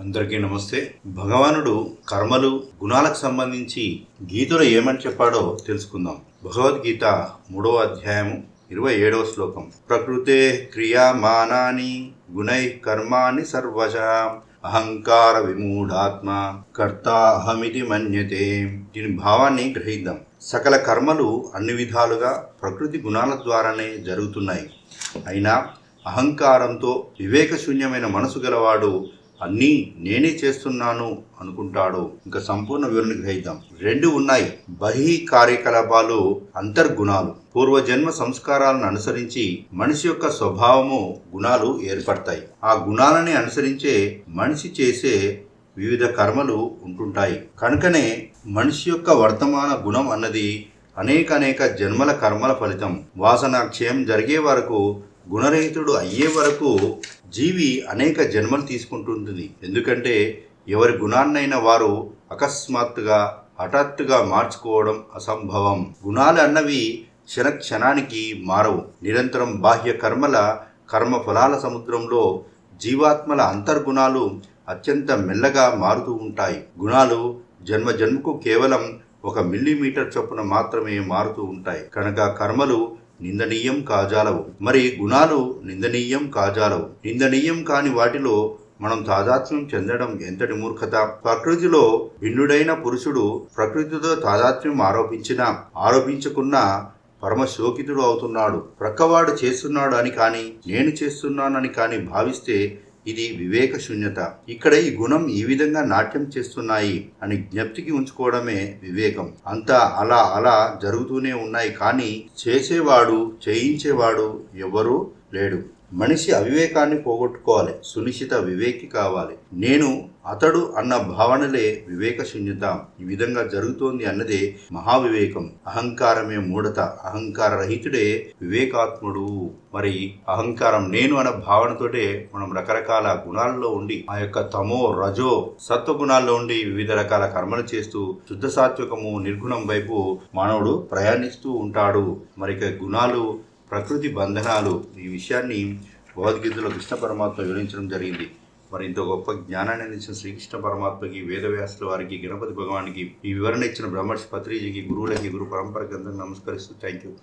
అందరికీ నమస్తే. భగవానుడు కర్మలు గుణాలకు సంబంధించి గీతలో ఏమని చెప్పాడో తెలుసుకుందాం. భగవద్గీత మూడవ అధ్యాయము ఇరవై ఏడవ శ్లోకం. ప్రకృతే క్రియామానాని గుణై కర్మాణి సర్వశ అహంకార విమూఢాత్మ కర్త అహమితి మన్యతే. దీని భావాన్ని గ్రహిద్దాం. సకల కర్మలు అన్ని విధాలుగా ప్రకృతి గుణాల ద్వారానే జరుగుతున్నాయి. అయినా అహంకారంతో వివేకశూన్యమైన మనసు గలవాడు అన్నీ నేనే చేస్తున్నాను అనుకుంటాడు. ఇంకా సంపూర్ణ వివరణ గ్రహిద్దాం రెండు ఉన్నాయి. బహి కార్యకలాపాలు అంతర్గుణాలు. పూర్వజన్మ సంస్కారాలను అనుసరించి మనిషి యొక్క స్వభావము గుణాలు ఏర్పడతాయి. ఆ గుణాలని అనుసరించే మనిషి చేసే వివిధ కర్మలు ఉంటుంటాయి. కనుకనే మనిషి యొక్క వర్తమాన గుణం అన్నది అనేక అనేక జన్మల కర్మల ఫలితం. వాసనాక్షయం జరిగే వరకు గుణరహితుడు అయ్యే వరకు జీవి అనేక జన్మలు తీసుకుంటుంటుంది ఎందుకంటే ఎవరి గుణాన్నైనా వారు అకస్మాత్తుగా హఠాత్తుగా మార్చుకోవడం అసంభవం. గుణాలు అన్నవి క్షణ క్షణానికి మారవు. నిరంతరం బాహ్య కర్మల కర్మ ఫలాల సముద్రంలో జీవాత్మల అంతర్గుణాలు అత్యంత మెల్లగా మారుతూ ఉంటాయి. గుణాలు జన్మ జన్మకు కేవలం ఒక మిల్లీమీటర్ చొప్పున మాత్రమే మారుతూ ఉంటాయి. కనుక కర్మలు నిందనీయం కాజాలవు. మరి గుణాలు నిందనీయం కాజాలవు. నిందనీయం కాని వాటిలో మనం తాదాత్మ్యం చెందడం ఎంతటి మూర్ఖత? ప్రకృతిలో భిన్నుడైన పురుషుడు ప్రకృతితో తాదాత్మ్యం ఆరోపించినా ఆరోపించకున్నా పరమ శోకితుడు అవుతున్నాడు. ప్రక్కవాడు చేస్తున్నాడు అని కానీ నేను చేస్తున్నానని కానీ భావిస్తే ఇది వివేక శూన్యత. ఇక్కడ ఈ గుణం ఈ విధంగా నాట్యం చేస్తున్నాయి అని జ్ఞప్తికి ఉంచుకోవడమే వివేకం. అంతా అలా అలా జరుగుతూనే ఉన్నాయి కానీ చేసేవాడు చేయించేవాడు ఎవరూ లేడు. మనిషి అవివేకాన్ని పోగొట్టుకోవాలి సునిశ్చిత వివేకి కావాలి. నేను అతడు అన్న భావనలే వివేక శూన్యత ఈ విధంగా జరుగుతోంది అన్నదే మహావివేకం. అహంకారమే మూఢత. అహంకార రహితుడే వివేకాత్ముడు. మరి అహంకారం నేను అన్న భావనతోటే మనం రకరకాల గుణాల్లో ఉండి ఆ యొక్క తమో రజో సత్వ గుణాల్లో ఉండి వివిధ రకాల కర్మలు చేస్తూ శుద్ధ సాత్వికము నిర్గుణం వైపు మానవుడు ప్రయాణిస్తూ ఉంటాడు. మరి గుణాలు ప్రకృతి బంధనాలు ఈ విషయాన్ని భగవద్గీతలో కృష్ణ పరమాత్మ వివరించడం జరిగింది. మరి ఇంత గొప్ప జ్ఞానాన్ని అందించిన శ్రీకృష్ణ పరమాత్మకి వేదవ్యాసుల వారికి గణపతి భగవానికి ఈ వివరణ ఇచ్చిన బ్రహ్మర్షి పత్రిజీకి గురువులకి గురు పరంపర గ్రంథం నమస్కరిస్తూ థ్యాంక్ యూ